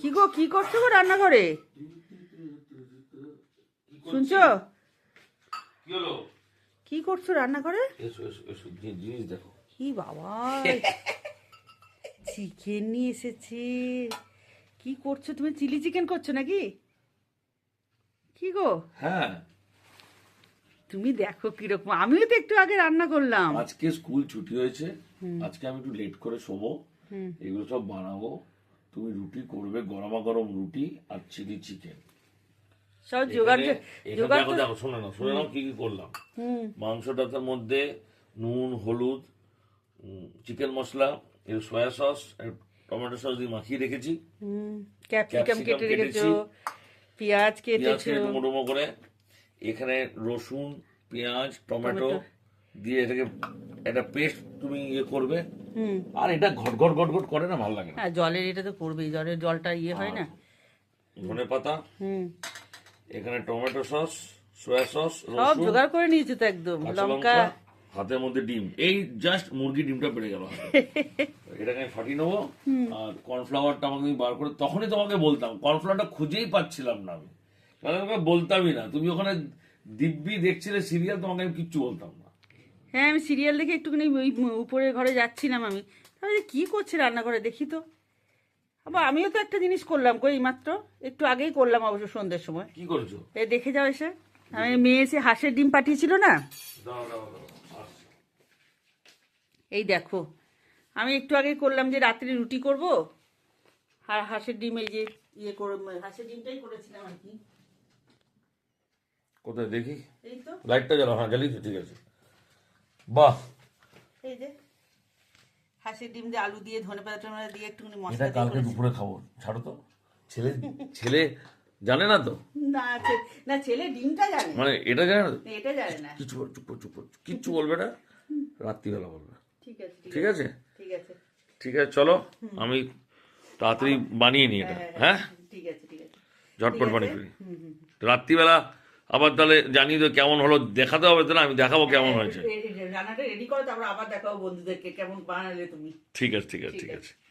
কি গো কি করছ গো রান্নাঘরে? শুনছো? কি হলো? কি করছ রান্নাঘরে? এসো এসো এসো জিনিস দেখো। কি বাবা চিকেন নিয়ে এসেছে। কি করছ? তুমি চিলি চিকেন করছ নাকি? কি গো? হ্যাঁ। তুমি দেখো কীরকম। আমিও তো একটু আগে রান্না করলাম। আজকে স্কুল ছুটি হয়েছে। আজকে আমি একটু লেট করে শোবো। এগুলো সব বানাবো। তুমি রুটি করবে গরমা গরম রুটি আর চিলি চিকেন। সব জোগাড় জোগাড় দেখো দেখো শুনে নাও শুনে নাও কি কি করলাম। মাংসটার মধ্যে নুন হলুদ চিকেন মশলা এর সয়া সস টমেটো সস দিয়ে মাখিয়ে রেখেছি। ক্যাপসিকাম কেটে রেখেছো পেঁয়াজ কেটেছো। করে। এখানে রসুন পেঁয়াজ টমেটো। দিয়ে এটাকে একটা পেস্ট তুমি ইয়ে করবে। আর এটা ঘট ঘট ঘট ঘট করে না ভালো লাগে না। হ্যাঁ জলের এটা তো করবেই জলের জলটা ইয়ে হয় না। ধনে পাতা এখানে টমেটো সস সয়া সস সব জোগাড় করে নিয়েছো তো একদম লঙ্কা। হাতের মধ্যে ডিম। এই জাস্ট মুরগি ডিমটা পেড়ে গেল এটাকে আমি ফাটিয়ে নেব। আর কর্নফ্লাওয়ারটা আমাকে বার করে তখনই তোমাকে বলতাম কর্নফ্লাওয়ারটা খুঁজেই পাচ্ছিলাম না আমি। তাহলে তোমাকে বলতামই না। তুমি ওখানে দিব্যি দেখছিলে সিরিয়াল তোমাকে আমি কিচ্ছু বলতাম না। হ্যাঁ আমি সিরিয়াল দেখে একটুখানি ওই উপরের ঘরে যাচ্ছিলাম আমি। তাহলে কি করছে রান্নাঘরে? দেখি তো। আবার আমিও তো একটা জিনিস করলাম কই মাত্র? একটু আগেই করলাম অবশ্য সন্ধ্যের সময়। কি করেছ? এই দেখে যাও এসে। আমি মেয়ে এসে হাঁসের ডিম পাঠিয়েছিল না? দাও দাও দাও এই দেখো আমি একটু আগে করলাম যে রাত্রে রুটি করব। আর হাঁসের ডিম এই যে ইয়ে করে হাঁসের ডিমটাই করেছিলাম আর কি। কোথায় দেখি? এই তো। লাইটটা জ্বালাও হ্যাঁ জ্বালিয়েছো ঠিক আছে। বাহ। এই যে হাঁসের ডিম দিয়ে আলু দিয়ে ধনে পাতা টমেটো দিয়ে একটুখানি এটা মশলা দিয়ে কালকে করেছি। দুপুরে খাব। ছাড়ো তো। ছেলে ছেলে জানে না তো? না ছে- না ছেলে ডিমটা জানে। মানে এটা জানে না? তো? এটা জানে না। কিছু বল- চুপ কর, চুপ কর। কিচ্ছু বলবে না। রাত্রিবেলা বলবে। ঠিক আছে ঠিক আছে। ঠিক আছে। ঠিক আছে চলো। আমি তাড়াতাড়ি বানিয়ে নিই এটা হ্যাঁ ঠিক আছে ঠিক আছে। ঝটপট বানিয়ে। ফেলি। রাত্রিবেলা আবার তাহলে জানিয়ে তো কেমন হলো দেখাতে হবে তাহলে না আমি দেখাবো কেমন হয়েছে। এ- এ- রান্নাটা রেডি করো তারপর আবার দেখাবো বন্ধুদেরকে কেমন বানালে তুমি। ঠিক আছে ঠিক আছে ঠিক আছে।